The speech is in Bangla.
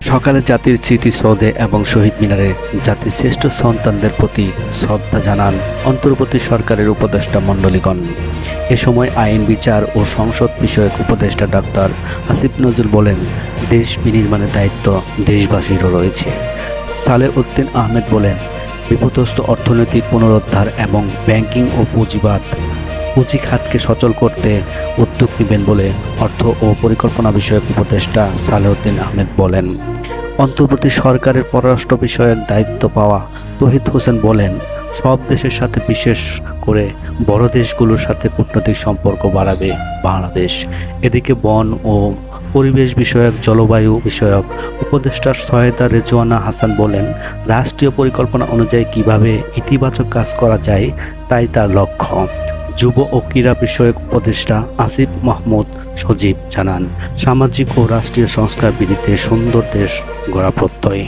সকালে জাতির স্মৃতিসৌধে এবং শহীদ মিনারে জাতির শ্রেষ্ঠ সন্তানদের প্রতি শ্রদ্ধা জানান অন্তর্বর্তী সরকারের উপদেষ্টা মণ্ডলীগণ। এ সময় আইন, বিচার ও সংসদ বিষয়ক উপদেষ্টা ডাক্তার আসিফ নজরুল বলেন, দেশ বিনির্মাণের দায়িত্ব দেশবাসীরও রয়েছে। সালে উদ্দিন আহমেদ বলেন বিপদস্ত অর্থনৈতিক পুনরুদ্ধার এবং ব্যাংকিং ও পুঁজিবাদ পুঁজি খাতকে সচল করতে উদ্যোগ নেবেন বলে অর্থ ও পরিকল্পনা বিষয়ক উপদেষ্টা সালেউদ্দিন আহমেদ বলেন। অন্তর্বর্তী সরকারের পররাষ্ট্র বিষয়ক দায়িত্ব পাওয়া তহিদ হোসেন বলেন, সব দেশের সাথে বিশেষ করে বড় দেশগুলোর সাথে কূটনৈতিক সম্পর্ক বাড়াবে বাংলাদেশ। এদিকে বন ও পরিবেশ বিষয়ক, জলবায়ু বিষয়ক উপদেষ্টার সহায়তা রেজওয়ানা হাসান বলেন, রাষ্ট্রীয় পরিকল্পনা অনুযায়ী কীভাবে ইতিবাচক কাজ করা যায় তাই তার লক্ষ্য। যুব ও ক্রীড়া বিষয়ক উপদেষ্টা আসিফ মাহমুদ সজীব জানান, সামাজিক ও রাষ্ট্রীয় সংস্কার বিধিতে সুন্দর দেশ গড়া প্রত্যয়।